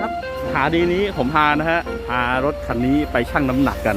ครับหาดีนี้ผมพานะฮะพารถคันนี้ไปชั่งน้ำหนักกัน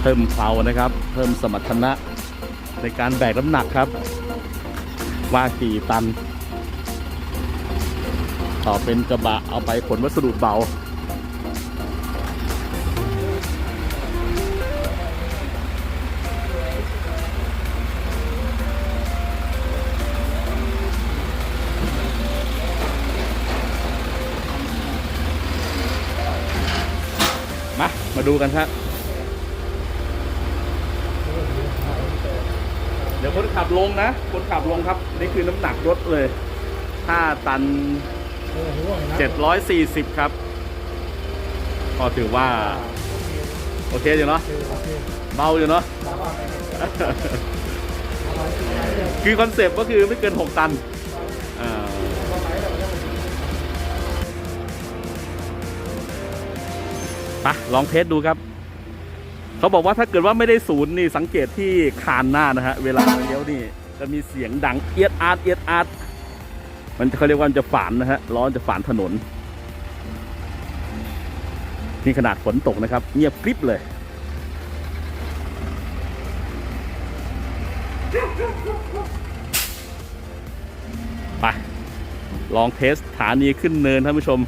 เพิ่มเพลานะครับ เพิ่มสมรรถนะในการแบกน้ำหนักครับ ว่ากี่ตัน ต่อเป็นกระบะเอาไปขนวัสดุเบา มามาดูกันครับเดี๋ยวคนขับลงนะ คนขับลงครับ นี่คือน้ำหนักรถเลย 5 ตัน 740 ครับ ก็ถือว่า โอเคอยู่เนาะเบาอยู่เนาะคือคอนเซปต์ก็คือไม่เกิน 6 ตัน ปลองเทสดูครับ เขาบอกว่าถ้าเกิดว่าไม่ได้ศูนย์นี่สังเกตที่คานหน้านะฮะ เวลาเลี้ยวนี่ จะมีเสียงดังเอียดอาร์ตเอียดอาร์ตมันเขาเรียกว่ามันจะฝานนะฮะล้อจะฝานถนนนี่ขนาดฝนตกนะครับ เงียบกริบเลย ไป ลองเทสฐานีขึ้นเนินท่านผู้ชม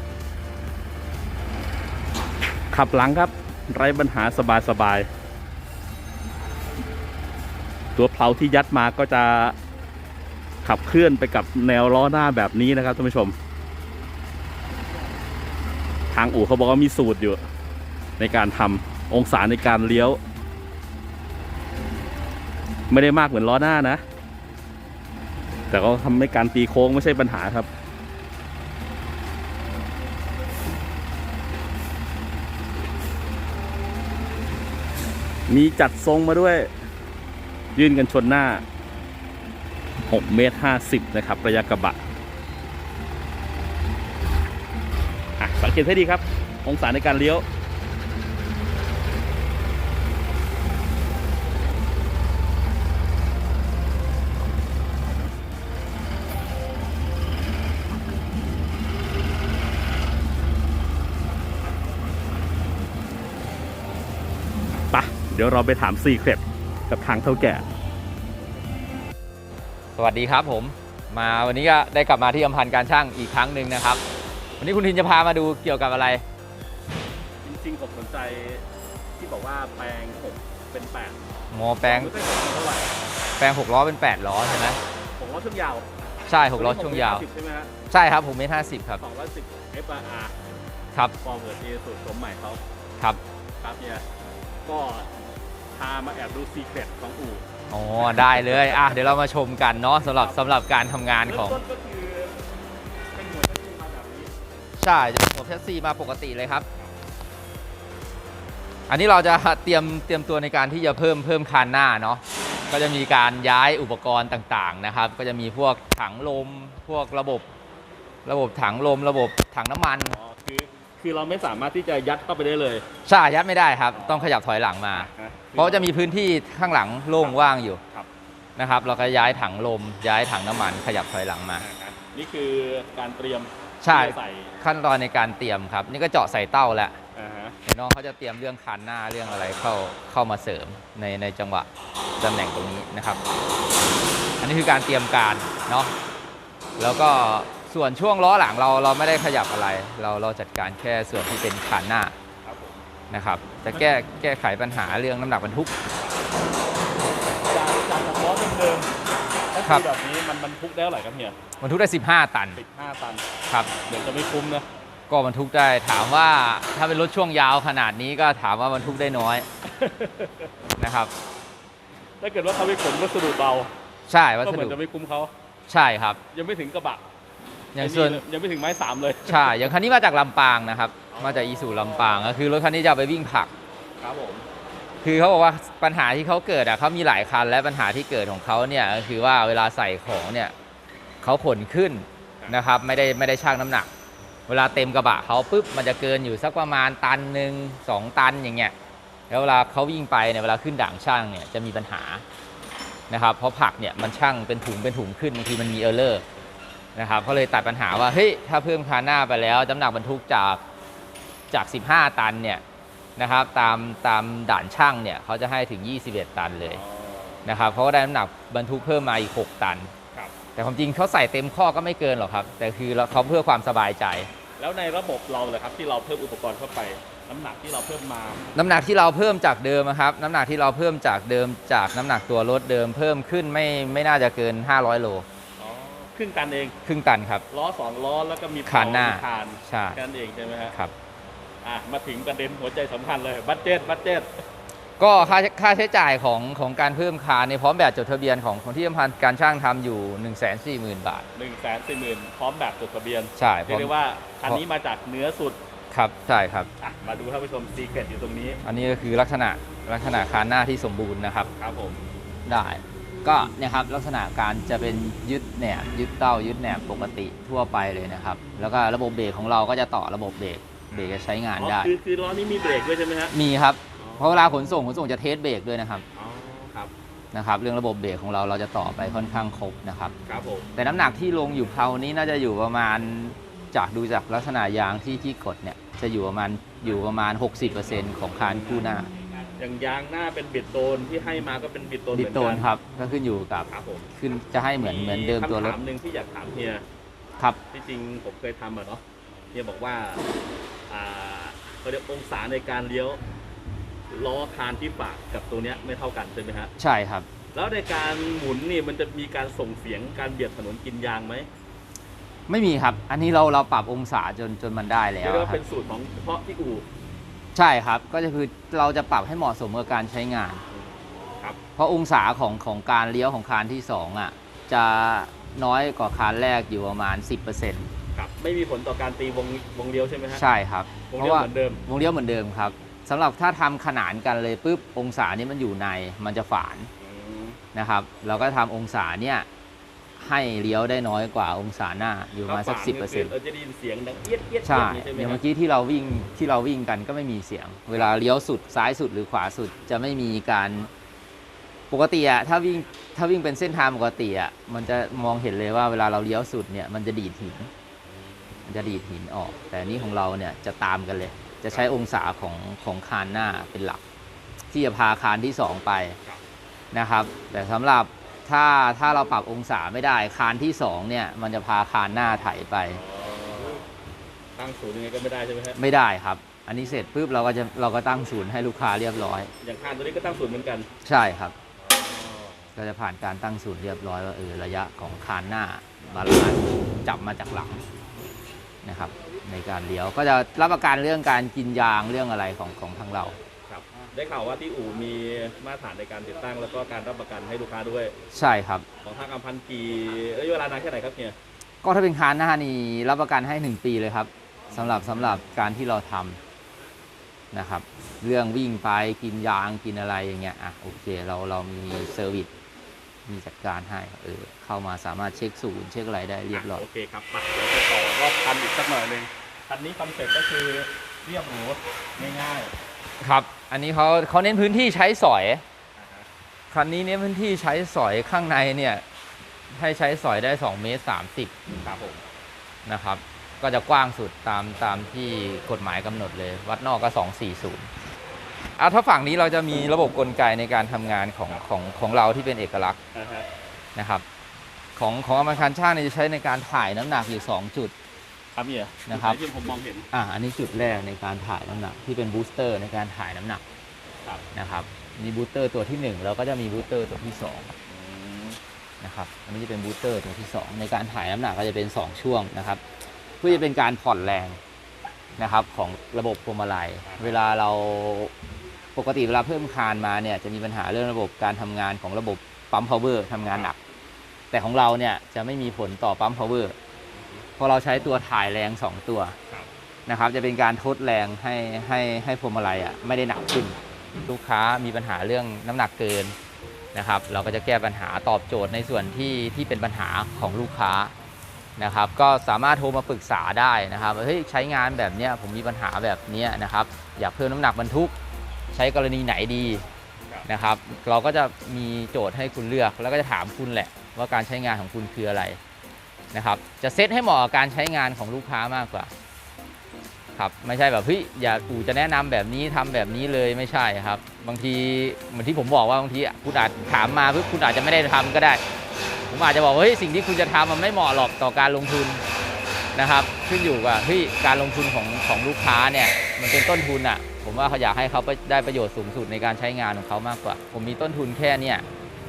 ขับหลังครับ ไร้ปัญหาสบายสบายๆตัวเพลาที่ยัดมาก็จะขับเคลื่อนไปกับแนวล้อหน้าแบบนี้นะครับท่านผู้ชม ทางอู่เขาบอกว่ามีสูตรอยู่ ในการทำองศาในการเลี้ยว ไม่ได้มากเหมือนล้อหน้านะ แต่ก็ทำให้การตีโค้งไม่ใช่ปัญหาครับ มีจัดทรงมาด้วย ยื่นกันชนหน้า 6 เมตร 50 นะครับ ระยะกระบะสังเกตให้ดีครับ องศาในการเลี้ยว เดี๋ยวเราไปถามซีเครตกับทางเท่าแก่ สวัสดีครับผม มาวันนี้ก็ได้กลับมาที่อำพันธ์การช่างอีกครั้งหนึ่งนะครับ วันนี้คุณทินจะพามาดูเกี่ยวกับอะไร จริงๆผมสนใจที่บอกว่าแปลง6เป็น8โมแปลงไม่ใช่เท่าไหร่แปลง 6 ล้อเป็น 8 ล้อใช่ไหมผมว่าช่วงยาวใช่ 6 ล้อช่วงยาว ใช่ไหมฮะใช่ครับผมเมตรห้าสิบครับ210 FRR ครับ ฟอร์เวิร์ดเอสูตรสมใหม่เขาครับ ครับเนี่ยก็ พามาแอบดูซีเครตของอู่อ๋อได้เลยอะเดี๋ยวเรามาชมกันเนาะสำหรับสำหรับการทำงานของ เริ่มต้นก็คือเป็นหัวกระสุนมาแบบนี้ใช่จะหัวแคสซีมาปกติเลยครับ อันนี้เราจะเตรียมเตรียมตัวในการที่จะเพิ่มเพิ่มคานหน้าเนาะ ก็จะมีการย้ายอุปกรณ์ต่างๆนะครับ ก็จะมีพวกถังลม พวกระบบ ระบบถังลม ระบบถังน้ำมัน อ๋อคือ คือเราไม่สามารถที่จะยัดเข้าไปได้เลยใช่ยัดไม่ได้ครับ ต้องขยับถอยหลังมานะเพราะจะมีพื้นที่ข้างหลังโล่งว่างอยู่ครับนะครับ เราก็ย้ายถังลม ย้ายถังน้ำมันขยับถอยหลังมาอ่าฮะนี่คือการเตรียมใช่ ที่จะใส่ขั้นตอนในการเตรียมครับ นี่ก็เจาะใส่เต้าแล้วอ่าฮะเดี๋ยวน้องเขาจะเตรียมเรื่องคันหน้าเรื่องอะไรเข้าเข้ามาเสริมในในจังหวะตำแหน่งตรงนี้นะครับ อันนี้คือการเตรียมการเนาะแล้วก็ ส่วนช่วงล้อหลังเราเราไม่ได้ขยับอะไร เราเราจัดการแค่ส่วนที่เป็นคันหน้าครับผมนะครับ จะแก้แก้ไขปัญหาเรื่องน้ำหนักบรรทุก จากจากสล้อเดิมๆถ้าครับ คือแบบนี้มันบรรทุกได้เท่าไหร่ครับเฮียบรรทุกได้ 15 ตัน15 ตัน ครับ เดี๋ยวจะไม่คุ้มนะ ก็บรรทุกได้ถามว่าถ้าเป็นรถช่วงยาวขนาดนี้ก็ถามว่าบรรทุกได้น้อยนะครับ ถ้าเกิดว่าเขาไปขนวัสดุเบา ใช่วัก็สเหมือดุนจะไม่คุ้มเขา ใช่ครับ ยังไม่ถึงกระบะ อย่างส่วนไอ้ยังไม่ถึงไม้สามเลย ใช่ อย่างคันนี้มาจากลำปางนะครับ มาจากอีสูลำปางก็คือรถคันนี้จะเอาไปวิ่งผัก ครับผม คือเขาบอกว่าปัญหาที่เขาเกิดอะเขามีหลายคันและปัญหาที่เกิดของเขาเนี่ยก็คือว่าเวลาใส่ของเนี่ยเขาขนขึ้นนะครับ ไม่ได้ไม่ได้ชั่งน้ำหนัก เวลาเต็มกระบะเขาปุ๊บมันจะเกินอยู่สักประมาณตันหนึ่งสองตันอย่างเงี้ย แล้วเวลาเขาวิ่งไปเนี่ยเวลาขึ้นด่างช่างเนี่ยจะมีปัญหานะครับ เพราะผักเนี่ยมันช่างเป็นถุงเป็นถุงขึ้นบางทีมันมีเออร์เลอร์ นะครับเขาเลยตัดปัญหาว่าเฮ้ยถ้าเพิ่มคานหน้าไปแล้วน้ำหนักบรรทุกจากจาก 15 ตันเนี่ยนะครับตามตามด่านช่างเนี่ยเขาจะให้ถึง 21 ตันเลยนะครับเขาก็ได้น้ำหนักบรรทุกเพิ่มมาอีก 6 ตันครับแต่ความจริงเขาใส่เต็มข้อก็ไม่เกินหรอกครับ แต่คือเราเขาเพื่อความสบายใจ แล้วในระบบเราเลยครับที่เราเพิ่มอุปกรณ์เข้าไป น้ำหนักที่เราเพิ่มมา น้ำหนักที่เราเพิ่มจากเดิมนะครับ น้ำหนักที่เราเพิ่มจากเดิมจากน้ำหนักตัวรถเดิมเพิ่มขึ้นไม่ไม่น่าจะเกิน 500 โลอ๋อ ครึ่งตันเองครึ่งตันครับ ล้อสองล้อแล้วก็มีคานหน้าคานใช่แค่นั้นเองใช่ไหมฮะครับอะมาถึงประเด็นหัวใจสำคัญเลยบัตเจ็ตบัตเจ็ตก็ค่าค่าใช้จ่ายของของการเพิ่มคานในพร้อมแบบจดทะเบียนของของที่ทำพันการช่างทำอยู่ 1 4 0 0 0 0 บาทหนึ่งแสนสี่หมื่นพร้อมแบบจดทะเบียน ใช่พเรียร้กอมได้ว่าคันนี้มาจากเหนือสุดครับใช่ครับอะมาดูท่านผู้ชมซีเกตอยู่ตรงนี้ อันนี้ก็คือลักษณะลักษณะคานหน้าที่สมบูรณ์นะครับครับผมได้ ก็เนี่ยครับลักษณะการจะเป็นยึดแหนบยึดเต้ายึดแหนบปกติทั่วไปเลยนะครับ แล้วก็ระบบเบรกของเราก็จะต่อระบบเบรกเบรกจะใช้งานอ๋อได้ คือคือล้อนี้มีเบรกด้วยใช่ไหมฮะมีครับเพราะเวลาขนส่งขนส่งจะเทสเบรกด้วยนะครับอ๋อครับนะครับ เรื่องระบบเบรกของเราเราจะต่อไปค่อนข้างครบนะครับครับผมแต่น้ำหนักที่ลงอยู่เพลานี้น่าจะอยู่ประมาณจากดูจากลักษณะยางที่ที่กดเนี่ยจะอยู่ประมาณอยู่ประมาณ 60%ของคานคู่หน้า อย่างยางหน้าเป็นบิดโตนที่ให้มาก็เป็นบิดโตนดิดโตนเหมือกัครับ ก็ขึ้นอยู่กับครับผมขึ้นจะให้เหมือนเหมือนเดิมตัวรถคำถามหนึ่งที่อยากถามเฮียครับที่จริงผมเคยทำอะเนาะเฮียบอกว่าอ่าเขาเรียกองศาในการเลี้ยวล้อคานที่ปากกับตัวเนี้ยไม่เท่ากันใช่ไหมฮะใช่ครับ แล้วในการหมุนนี่มันจะมีการส่งเสียงการเบียดถนนกินยางไหมไม่มีครับ อันนี้เราเราปรับองศาจนจนมันได้แล้เรียวกว่าครัเป็บนสูตรของเฉพาะที่อู่ ใช่ครับก็จะคือเราจะปรับให้เหมาะสมกับการใช้งานครับ เพราะองศาของของการเลี้ยวของคานที่สองอะจะน้อยกว่าคานแรกอยู่ประมาณ 10%ครับไม่มีผลต่อการตีวงวงเลี้ยวใช่ไหมฮะใช่ครับวงเพเลี้ยวราะว่าเหมือนเดิมวงเลี้ยวเหมือนเดิมครับสำหรับถ้าทำขนานกันเลยปุ๊บองศานี้มันอยู่ในมันจะฝานอืมนะครับ เราก็ทำองศาเนี่ย ให้เลี้ยวได้น้อยกว่าองศาหน้าอยู่ประมาณสักถ้สิบฝเปอร์เซ็นต์เราจะได้ยินเสียงดังเอียดเอียดใช่เอียดอนี่ย่างใช่ไหมเมื่ฮะอกี้ที่เราวิ่งที่เราวิ่งกันก็ไม่มีเสียง เวลาเลี้ยวสุดซ้ายสุดหรือขวาสุดจะไม่มีการปกติอะถ้าวิ่งถ้าวิ่งเป็นเส้นทางปกติอะมันจะมองเห็นเลยว่าเวลาเราเลี้ยวสุดเนี่ยมันจะดีดหินมันจะดีดหินออก แต่อันนี้ของเราเนี่ยจะตามกันเลย จะใช้องศาของของคานหน้าเป็นหลัก ที่จะพาคานที่สองไปนะครับ แต่สำหรับ ถ้าถ้าเราปรับองศาไม่ได้คานที่สองเนี่ย มันจะพาคานหน้าไถไปอ๋อตั้งศูนย์ยังไงก็ไม่ได้ใช่ไหมฮะไม่ได้ครับ อันนี้เสร็จปุ๊บเราก็จะเราก็ตั้งศูนย์ให้ลูกค้าเรียบร้อย อย่างคานตัวนี้ก็ตั้งศูนย์เหมือนกัน ใช่ครับ ก็จะผ่านการตั้งศูนย์เรียบร้อยว่าเออระยะของคานหน้าบาลานซ์จับมาจากหลังนะครับ ในการเลี้ยวก็จะรับประกันเรื่องการกินยางเรื่องอะไรของของทางเราครับ ได้ข่าวว่าที่อู่มีมาตรฐานในการติดตั้ง แล้วก็การรับประกันให้ลูกค้าด้วย ใช่ครับ ของทางอัมพันธ์กี่ระยะเวลานานแค่ไหนครับเนี่ยก็ถ้าเป็นคานหน้านี่รับประกันให้ 1 ปีเลยครับสำหรับสำหรับการที่เราทำนะครับ เรื่องวิ่งไปกินยางกินอะไรอย่างเงี้ยอะโอเคเราเรามีเซอร์วิสมีจัดการให้เออเข้ามาสามารถเช็คศูนย์เช็คอะไรได้เรียบร้อยโอเคครับไปเดี๋ยวไปต่อรอบคันอีกสักหน่อยหนึ่งคันนี้คอนเซ็ปต์ก็คือเรียบหรูง่าย ครับ อันนี้เขาเขาเน้นพื้นที่ใช้สอยๆอ่าฮะคันนี้เน้นพื้นที่ใช้สอยข้างในเนี่ย ให้ใช้สอยได้2เมตรครับผม30นะครับ ก็จะกว้างสุดตามตามที่กฎหมายกำหนดเลย วัดนอกก็ 240อะถ้าฝั่งนี้เราจะมีระบบกลไกในการทำงานของของของเราที่เป็นเอกลักษณ์อ่าฮะนะครับ ของของอเมริกันช่างเนี่ยจะใช้ในการถ่ายน้ำหนักอยู่ 2 จุด ครับเนี่ยนะครับที่ผมมองเห็นอะอันนี้จุดแรกในการถ่ายน้ำหนักที่เป็นบูสเตอร์ในการถ่ายน้ำหนักครับนะครับมีบูสเตอร์ตัวที่หนึ่งแล้วก็จะมีบูสเตอร์ตัวที่สองอืมนะครับอันนี้จะเป็นบูสเตอร์ตัวที่ 2 ในการถ่ายน้ำหนักก็จะเป็น 2 ช่วงนะครับ เพื่อจะเป็นการผ่อนแรงนะครับของระบบพวงมาลัย เวลาเราปกติเวลาเพิ่มคานมาเนี่ยจะมีปัญหาเรื่องระบบการทำงานของระบบปั๊มพาวเวอร์ทำงานหนัก แต่ของเราเนี่ยจะไม่มีผลต่อปั๊มพาวเวอร์เพราะเราใช้ตัวถ่ายแรง 2 ตัวครับนะครับ จะเป็นการทดแรงให้ให้ให้พวงมาลัยอะไม่ได้หนักขึ้น ลูกค้ามีปัญหาเรื่องน้ำหนักเกินนะครับ เราก็จะแก้ปัญหาตอบโจทย์ในส่วนที่ที่เป็นปัญหาของลูกค้านะครับ ก็สามารถโทรมาปรึกษาได้นะครับว่าเฮ้ยใช้งานแบบเนี้ยผมมีปัญหาแบบเนี้ยนะครับ อยากเพิ่มน้ำหนักบรรทุก ใช้กรณีไหนดีนะครับ เราก็จะมีโจทย์ให้คุณเลือก แล้วก็จะถามคุณแหละ ว่าการใช้งานของคุณคืออะไร นะครับ จะเซตให้เหมาะกับการใช้งานของลูกค้ามากกว่าครับไม่ใช่แบบเฮ้ยอย่าปู่จะแนะนำแบบนี้ทำแบบนี้เลยไม่ใช่ครับ บางทีเหมือนที่ผมบอกว่าบางทีคุณอาจถามมาเพื่อคุณอาจจะไม่ได้ทำก็ได้ ผมอาจจะบอกว่าเฮ้ยสิ่งที่คุณจะทำมันไม่เหมาะหรอกต่อการลงทุนนะครับ ขึ้นอยู่กับเฮ้ยการลงทุนของของลูกค้าเนี่ยมันเป็นต้นทุนอะผมว่าเขาอยากให้เขาไปได้ประโยชน์สูงสุดในการใช้งานของเขามากกว่า ผมมีต้นทุนแค่เนี่ย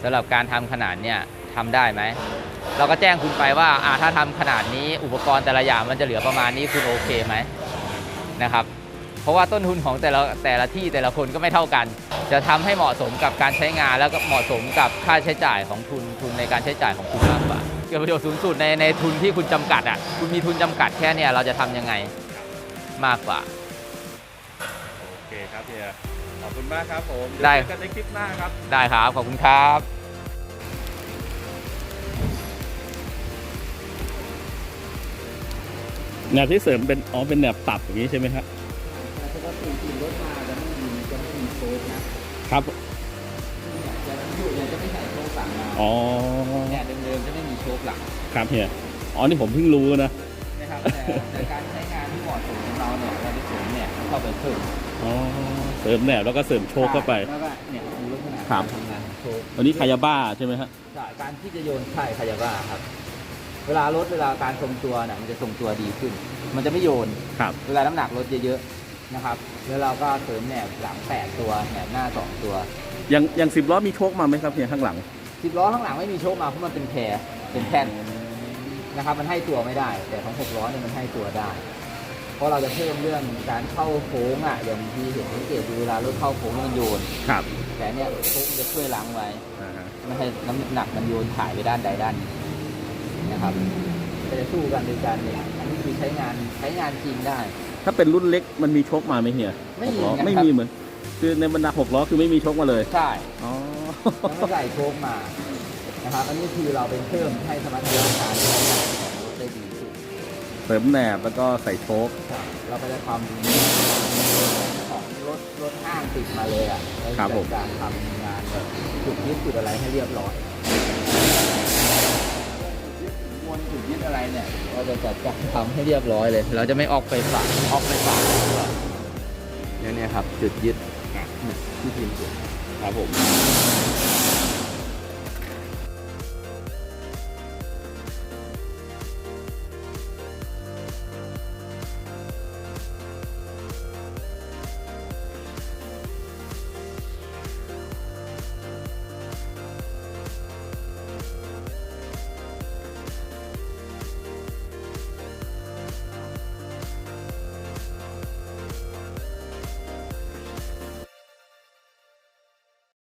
สำหรับการทำขนาดเนี่ย ทำได้ไหม เราก็แจ้งคุณไปว่าอ่าถ้าทำขนาดนี้อุปกรณ์แต่ละอย่างมันจะเหลือประมาณนี้คุณโอเคไหมนะครับเพราะว่าต้นทุนของแต่ละแต่ละที่แต่ละคนก็ไม่เท่ากัน จะทำให้เหมาะสมกับการใช้งานแล้วก็เหมาะสมกับค่าใช้จ่ายของทุนทุนในการใช้จ่ายของคุณมากกว่าเกิดประโยชน์สูงสุดในในทุนที่คุณจำกัดอะคุณมีทุนจำกัดแค่เนี่ยเราจะทำยังไงมากกว่าโอเคครับเฮียขอบคุณมากครับผมได้เยวเจอกันในคลิปหน้าครับ ได้ครับ ขอบคุณครับ แนวที่เสริมเป็นอ๋อเป็นแนวตับอย่างนี้ใช่ไหมครับแต่ปกติขี่รถมาจะไม่มีจะไม่มีโชคนะครับเนี่ยจะอยู่เนี่ยจะไม่ใส่โชคหลังมาอ๋อเนี่ยเดิมๆจะไม่มีโชคหลังครับเฮียอ๋อนี่ผมเพิ่งรู้นะนะครับแต่แต่การใช้งานที่เหมาะสมของเราเนี่ยเราจะเสริมเนี่ยเข้าไปเพิ่มอ๋อเสริมแหนบแล้วก็เสริมโชคเข้าไปแล้วก็เนี่ยดูลักษณะครับการทำงานของโชควันนี้คายาบ้าใช่ไหมฮะจากการที่จะโยนไข่ขยะบ้าครับ เวลารถเวลาการทรงตัวเนี่ยมันจะทรงตัวดีขึ้น มันจะไม่โยน ครับ เวลาน้ำหนักรถเยอะๆนะครับ แล้วเราก็เสริมแหนบหลังแปดตัวแหนบหน้าสองตัวอย่างอย่างสิบล้อมีโชคมาไหมครับเฮียข้างหลัง สิบล้อข้างหลังไม่มีโชคมาเพราะมันเป็นแพรเป็นแท่นนะครับ มันให้ตัวไม่ได้ แต่ของหกล้อเนี่ยมันให้ตัวได้ เพราะเราจะเพิ่มเรื่องการเข้าโค้งอะอย่างที่เห็นสังเกตดูเวลารถเข้าโค้งแล้วมันโยน ครับแต่เนี่ยโค้งจะช่วยล้างไว้อ่าฮะไม่ให้น้ำหนักมันโยนถ่ายไปด้านใดด้านหนึ่ง นะครับก็จะสู้กันโดยการเนี่ยอันนี้คือใช้งานใช้งานจริงได้ ถ้าเป็นรุ่นเล็กมันมีโชคมาไหมเฮียไม่มีหกล้อนะครับ ไม่มีเหมือน คือในบรรดาหกล้อคือไม่มีโชคมาเลยใช่อ๋อยังไม่ใส่โค้งมานะครับอันนี้คือเราเป็นเพิ่มให้สมรรถนะการใช้งานของรถได้ดีขึ้นเสริมแหนบแล้วก็ใส่โชคครับเราก็จะทำของรถรถห้างติดมาเลยอะแล้วครับผมการทำงานแบบจุดยึดจุดอะไรให้เรียบร้อย นจุดยึดอะไรเนี่ยเราจะจัดการทำให้เรียบร้อยเลย เราจะไม่ออกไปฝากออกไปฝากเนี่ยเนี่ยครับ จุดยึดเนี่ที่พิมพ์จุดครับผม